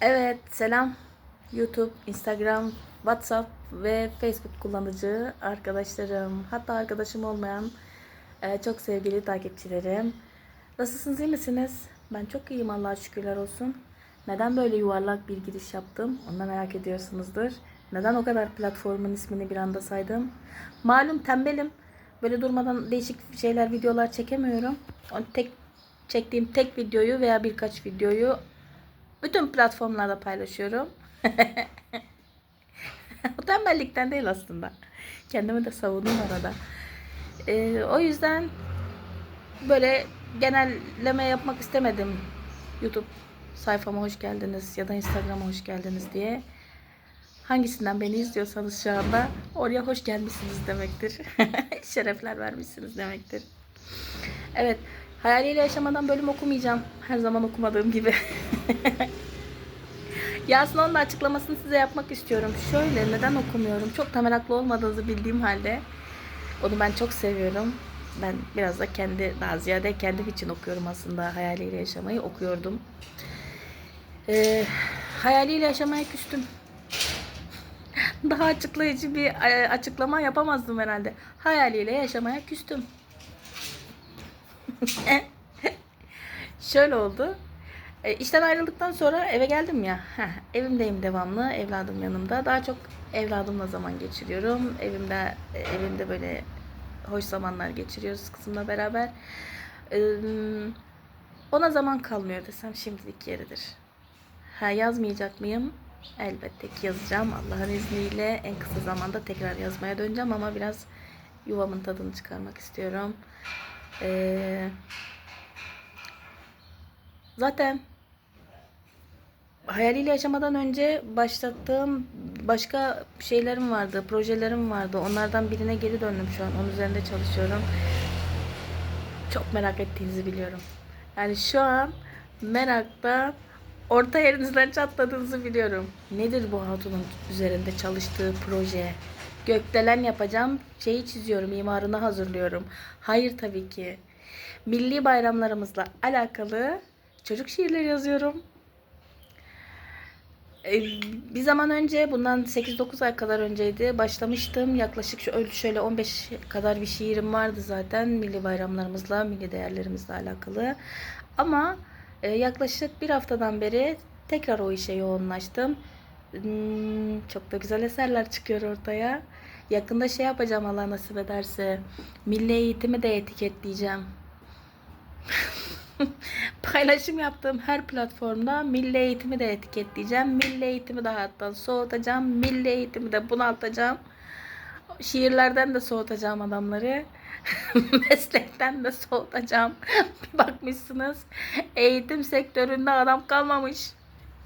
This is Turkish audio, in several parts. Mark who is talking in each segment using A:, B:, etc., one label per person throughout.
A: Evet, selam. YouTube, Instagram, WhatsApp ve Facebook kullanıcı arkadaşlarım, hatta arkadaşım olmayan e, çok sevgili takipçilerim. Nasılsınız, iyi misiniz? Ben çok iyiyim Allah'a şükürler olsun. Neden böyle yuvarlak bir giriş yaptım? Onu merak ediyorsunuzdur. Neden o kadar platformun ismini bir anda saydım? Malum tembelim. Böyle durmadan değişik şeyler, videolar çekemiyorum. Tek çektiğim tek videoyu veya birkaç videoyu bütün platformlarda paylaşıyorum. o tembellikten değil aslında. Kendimi de savundum arada. Ee, o yüzden böyle genelleme yapmak istemedim. YouTube sayfama hoş geldiniz ya da Instagram'a hoş geldiniz diye. Hangisinden beni izliyorsanız şu anda oraya hoş gelmişsiniz demektir. Şerefler vermişsiniz demektir. Evet. Hayaliyle yaşamadan bölüm okumayacağım. Her zaman okumadığım gibi. ya aslında onun da açıklamasını size yapmak istiyorum. Şöyle neden okumuyorum? Çok da meraklı olmadığınızı bildiğim halde. Onu ben çok seviyorum. Ben biraz da kendi, daha ziyade kendim için okuyorum aslında. Hayaliyle yaşamayı okuyordum. Ee, hayaliyle yaşamaya küstüm. Daha açıklayıcı bir e, açıklama yapamazdım herhalde. Hayaliyle yaşamaya küstüm. Şöyle oldu. E, işten ayrıldıktan sonra eve geldim ya. Heh, evimdeyim devamlı. Evladım yanımda. Daha çok evladımla zaman geçiriyorum. Evimde e, evimde böyle hoş zamanlar geçiriyoruz kızımla beraber. E, ona zaman kalmıyor desem şimdilik yeridir. Ha yazmayacak mıyım? Elbette ki yazacağım. Allah'ın izniyle en kısa zamanda tekrar yazmaya döneceğim ama biraz yuvamın tadını çıkarmak istiyorum. Ee, zaten hayaliyle yaşamadan önce başlattığım başka şeylerim vardı, projelerim vardı. Onlardan birine geri döndüm şu an. Onun üzerinde çalışıyorum. Çok merak ettiğinizi biliyorum. Yani şu an merakta orta yerinizden çatladığınızı biliyorum. Nedir bu hatunun üzerinde çalıştığı proje? Gökdelen yapacağım. Şeyi çiziyorum, imarını hazırlıyorum. Hayır tabii ki. Milli bayramlarımızla alakalı çocuk şiirleri yazıyorum. Ee, Bir zaman önce, bundan 8-9 ay kadar önceydi, başlamıştım. Yaklaşık şöyle 15 kadar bir şiirim vardı zaten. Milli bayramlarımızla, milli değerlerimizle alakalı. Ama e, yaklaşık bir haftadan beri tekrar o işe yoğunlaştım. Hmm, çok da güzel eserler çıkıyor ortaya. Yakında şey yapacağım Allah nasip ederse. Milli eğitimi de etiketleyeceğim. Paylaşım yaptığım her platformda milli eğitimi de etiketleyeceğim. Milli eğitimi de hayattan soğutacağım. Milli eğitimi de bunaltacağım. Şiirlerden de soğutacağım adamları. Meslekten de soğutacağım. Bir bakmışsınız eğitim sektöründe adam kalmamış.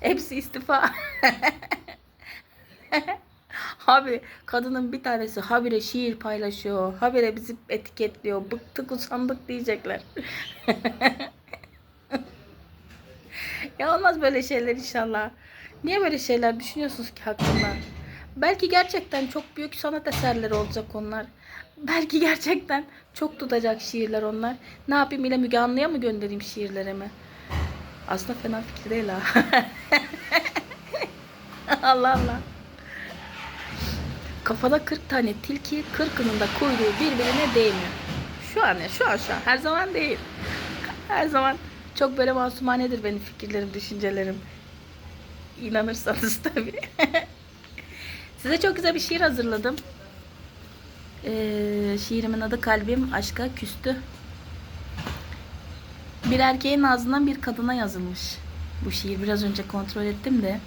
A: Hepsi istifa. Abi kadının bir tanesi habire şiir paylaşıyor. Habire bizi etiketliyor. Bıktık usandık diyecekler. ya olmaz böyle şeyler inşallah. Niye böyle şeyler düşünüyorsunuz ki hakkında? Belki gerçekten çok büyük sanat eserleri olacak onlar. Belki gerçekten çok tutacak şiirler onlar. Ne yapayım ile Müge Anlı'ya mı göndereyim şiirlerimi? Aslında fena fikir değil ha. Allah Allah. Kafada 40 tane tilki, 40'ının da kuyruğu birbirine değmiyor. Şu an ya, şu an şu an. Her zaman değil. Her zaman çok böyle masumanedir benim fikirlerim, düşüncelerim. İnanırsanız tabii. Size çok güzel bir şiir hazırladım. Ee, şiirimin adı Kalbim Aşka Küstü. Bir erkeğin ağzından bir kadına yazılmış. Bu şiir biraz önce kontrol ettim de.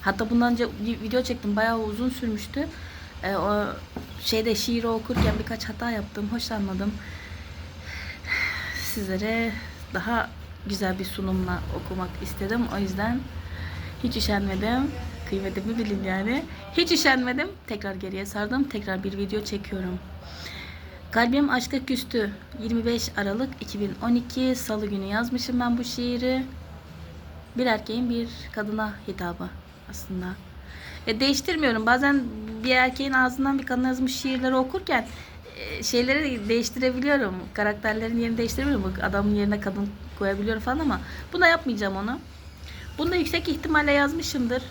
A: Hatta bundan önce video çektim. Bayağı uzun sürmüştü. Ee, o şeyde şiiri okurken birkaç hata yaptım. Hoşlanmadım. Sizlere daha güzel bir sunumla okumak istedim. O yüzden hiç üşenmedim. Kıymetimi bilin yani. Hiç üşenmedim. Tekrar geriye sardım. Tekrar bir video çekiyorum. Kalbim aşka küstü. 25 Aralık 2012 Salı günü yazmışım ben bu şiiri. Bir erkeğin bir kadına hitabı aslında. E, değiştirmiyorum. Bazen bir erkeğin ağzından bir kadına yazmış şiirleri okurken e, şeyleri değiştirebiliyorum. Karakterlerin yerini değiştirebiliyorum. Adamın yerine kadın koyabiliyorum falan ama buna yapmayacağım onu. Bunu da yüksek ihtimalle yazmışımdır.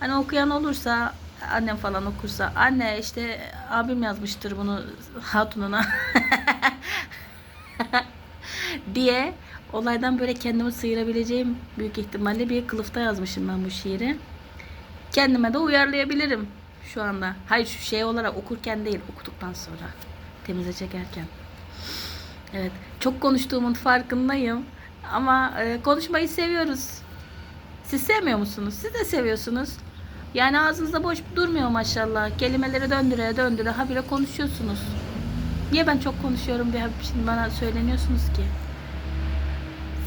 A: Hani okuyan olursa annem falan okursa anne işte abim yazmıştır bunu hatununa diye olaydan böyle kendimi sıyırabileceğim büyük ihtimalle bir kılıfta yazmışım ben bu şiiri. Kendime de uyarlayabilirim şu anda. Hayır şu şey olarak okurken değil okuduktan sonra temize çekerken. Evet çok konuştuğumun farkındayım ama e, konuşmayı seviyoruz. Siz sevmiyor musunuz? Siz de seviyorsunuz. Yani ağzınızda boş durmuyor maşallah. Kelimeleri döndüre döndüre habire konuşuyorsunuz. Niye ben çok konuşuyorum diye şimdi bana söyleniyorsunuz ki?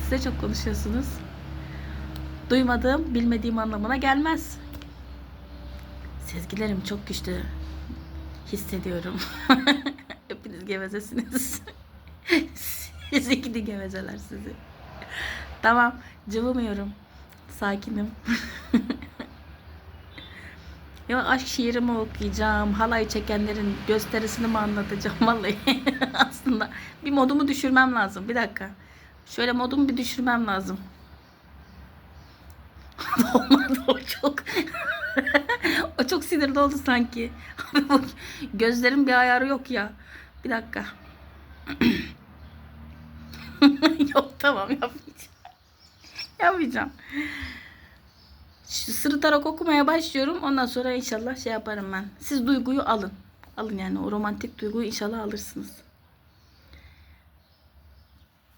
A: Siz de çok konuşuyorsunuz. Duymadığım, bilmediğim anlamına gelmez. Sezgilerim çok güçlü. Hissediyorum. Hepiniz gevezesiniz. Sizi gidi gevezeler sizi. Tamam, cıvımıyorum. Sakinim. Ya aşk şiirimi okuyacağım. Halay çekenlerin gösterisini mi anlatacağım vallahi. Aslında bir modumu düşürmem lazım. Bir dakika. Şöyle modumu bir düşürmem lazım. Olmadı o çok. o çok sinirli oldu sanki. Gözlerin bir ayarı yok ya. Bir dakika. yok tamam yapmayacağım. Yapmayacağım. Sırıtarak okumaya başlıyorum. Ondan sonra inşallah şey yaparım ben. Siz duyguyu alın. Alın yani o romantik duyguyu inşallah alırsınız.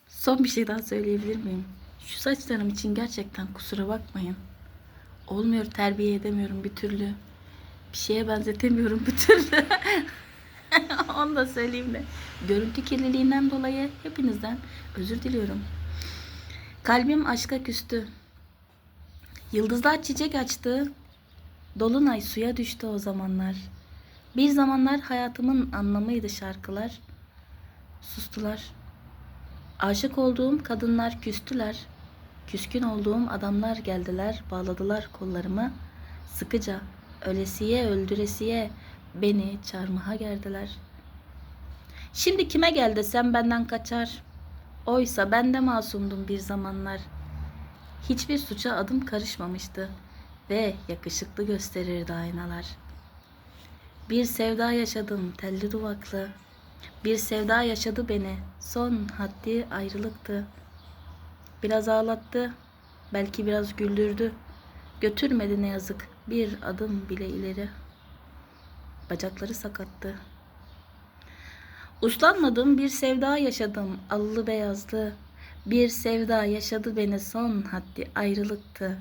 A: Son bir şey daha söyleyebilir miyim? Şu saçlarım için gerçekten kusura bakmayın. Olmuyor terbiye edemiyorum bir türlü. Bir şeye benzetemiyorum bir türlü. Onu da söyleyeyim de. Görüntü kirliliğinden dolayı hepinizden özür diliyorum. Kalbim aşka küstü. Yıldızlar çiçek açtı. Dolunay suya düştü o zamanlar. Bir zamanlar hayatımın anlamıydı şarkılar. Sustular. Aşık olduğum kadınlar küstüler. Küskün olduğum adamlar geldiler, bağladılar kollarımı. Sıkıca, ölesiye öldüresiye beni çarmıha gerdiler. Şimdi kime gel desem benden kaçar. Oysa ben de masumdum bir zamanlar. Hiçbir suça adım karışmamıştı ve yakışıklı gösterirdi aynalar. Bir sevda yaşadım telli duvaklı. Bir sevda yaşadı beni. Son haddi ayrılıktı. Biraz ağlattı, belki biraz güldürdü. Götürmedi ne yazık bir adım bile ileri. Bacakları sakattı. Uslanmadım bir sevda yaşadım allı beyazlı. Bir sevda yaşadı beni son haddi ayrılıktı.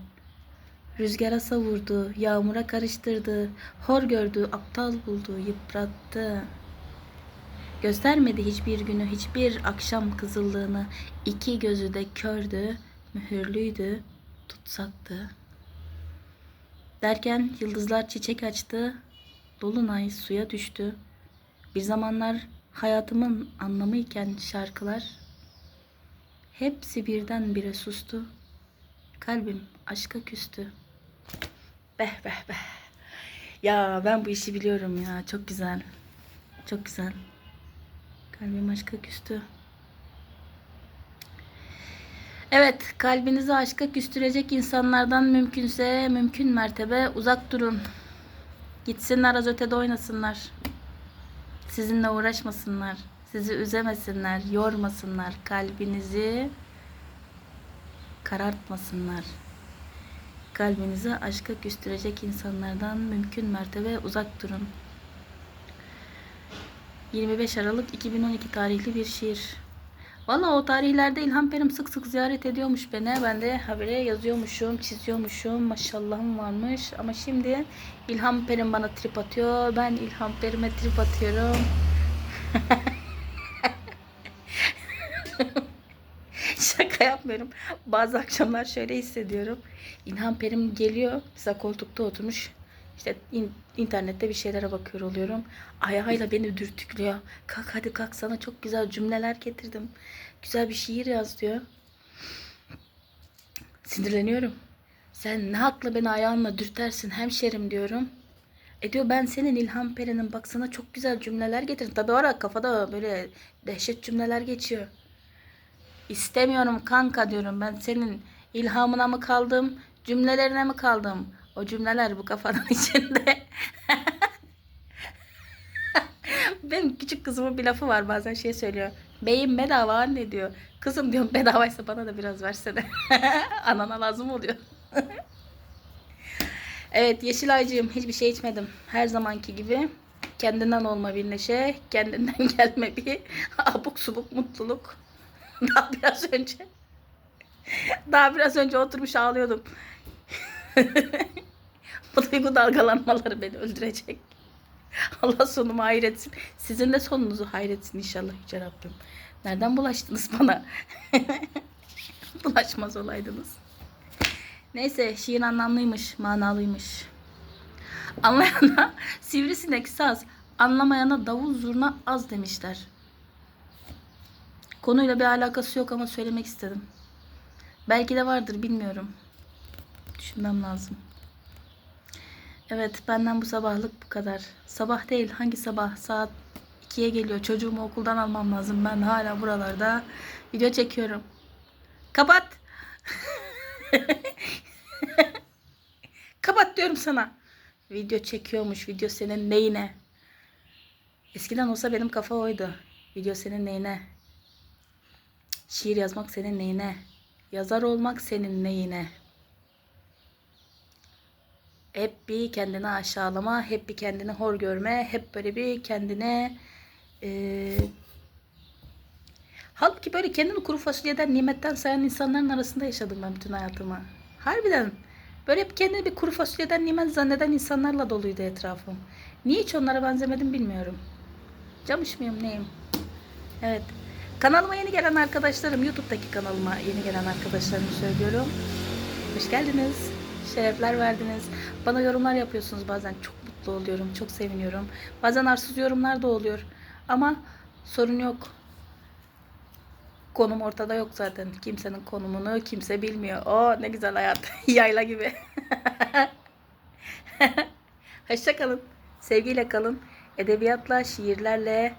A: Rüzgara savurdu, yağmura karıştırdı, hor gördü, aptal buldu, yıprattı. Göstermedi hiçbir günü, hiçbir akşam kızıllığını. İki gözü de kördü, mühürlüydü, tutsaktı. Derken yıldızlar çiçek açtı, dolunay suya düştü. Bir zamanlar hayatımın anlamı iken şarkılar hepsi birden bire sustu. Kalbim aşka küstü. Beh beh beh. Ya ben bu işi biliyorum ya. Çok güzel. Çok güzel. Kalbim aşka küstü. Evet, kalbinizi aşka küstürecek insanlardan mümkünse mümkün mertebe uzak durun. Gitsinler az ötede oynasınlar. Sizinle uğraşmasınlar. Sizi üzemesinler, yormasınlar. Kalbinizi karartmasınlar. Kalbinizi aşka küstürecek insanlardan mümkün mertebe uzak durun. 25 Aralık 2012 tarihli bir şiir. Valla o tarihlerde İlhan Perim sık sık ziyaret ediyormuş beni. Ben de habere yazıyormuşum, çiziyormuşum. Maşallahım varmış. Ama şimdi İlhan Perim bana trip atıyor. Ben İlhan Perim'e trip atıyorum. Şaka yapmıyorum. Bazı akşamlar şöyle hissediyorum. İlhan Perim geliyor. Mesela koltukta oturmuş. İşte in- internette bir şeylere bakıyor oluyorum. Ayağıyla beni dürtüklüyor. Kalk hadi kalk sana çok güzel cümleler getirdim. Güzel bir şiir yaz diyor. Sinirleniyorum. Sen ne hakla beni ayağınla dürtersin hemşerim diyorum. E diyor ben senin İlhan Peri'nin bak sana çok güzel cümleler getirdim. Tabi ara kafada böyle dehşet cümleler geçiyor. İstemiyorum kanka diyorum ben senin ilhamına mı kaldım Cümlelerine mi kaldım? O cümleler bu kafanın içinde. Benim küçük kızımın bir lafı var bazen şey söylüyor. Beyim bedava anne diyor. Kızım diyorum bedavaysa bana da biraz versene. Anana lazım oluyor. evet Yeşilaycığım hiçbir şey içmedim. Her zamanki gibi kendinden olma bir neşe, kendinden gelme bir abuk subuk mutluluk. Daha biraz önce daha biraz önce oturmuş ağlıyordum. Bu duygu dalgalanmaları beni öldürecek. Allah sonumu hayretsin. Sizin de sonunuzu hayretsin inşallah Yüce Rabbim. Nereden bulaştınız bana? Bulaşmaz olaydınız. Neyse şiir anlamlıymış, manalıymış. Anlayana sivrisinek saz, anlamayana davul zurna az demişler. Konuyla bir alakası yok ama söylemek istedim. Belki de vardır bilmiyorum. Düşünmem lazım. Evet benden bu sabahlık bu kadar. Sabah değil hangi sabah? Saat 2'ye geliyor. Çocuğumu okuldan almam lazım. Ben hala buralarda video çekiyorum. Kapat. Kapat diyorum sana. Video çekiyormuş. Video senin neyine? Eskiden olsa benim kafa oydu. Video senin neyine? Şiir yazmak senin neyine? Yazar olmak senin neyine? Hep bir kendini aşağılama, hep bir kendini hor görme, hep böyle bir kendine eee Halbuki böyle kendini kuru fasulyeden, nimetten sayan insanların arasında yaşadım ben bütün hayatımı. Harbiden. Böyle hep kendini bir kuru fasulyeden nimet zanneden insanlarla doluydu etrafım. Niye hiç onlara benzemedim bilmiyorum. Camış mıyım neyim? Evet. Kanalıma yeni gelen arkadaşlarım, YouTube'daki kanalıma yeni gelen arkadaşlarımı söylüyorum. Hoş geldiniz. Şerefler verdiniz. Bana yorumlar yapıyorsunuz bazen. Çok mutlu oluyorum. Çok seviniyorum. Bazen arsız yorumlar da oluyor. Ama sorun yok. Konum ortada yok zaten. Kimsenin konumunu kimse bilmiyor. O ne güzel hayat. Yayla gibi. Hoşça kalın. Sevgiyle kalın. Edebiyatla, şiirlerle,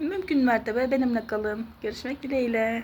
A: mümkün mertebe benimle kalın. Görüşmek dileğiyle.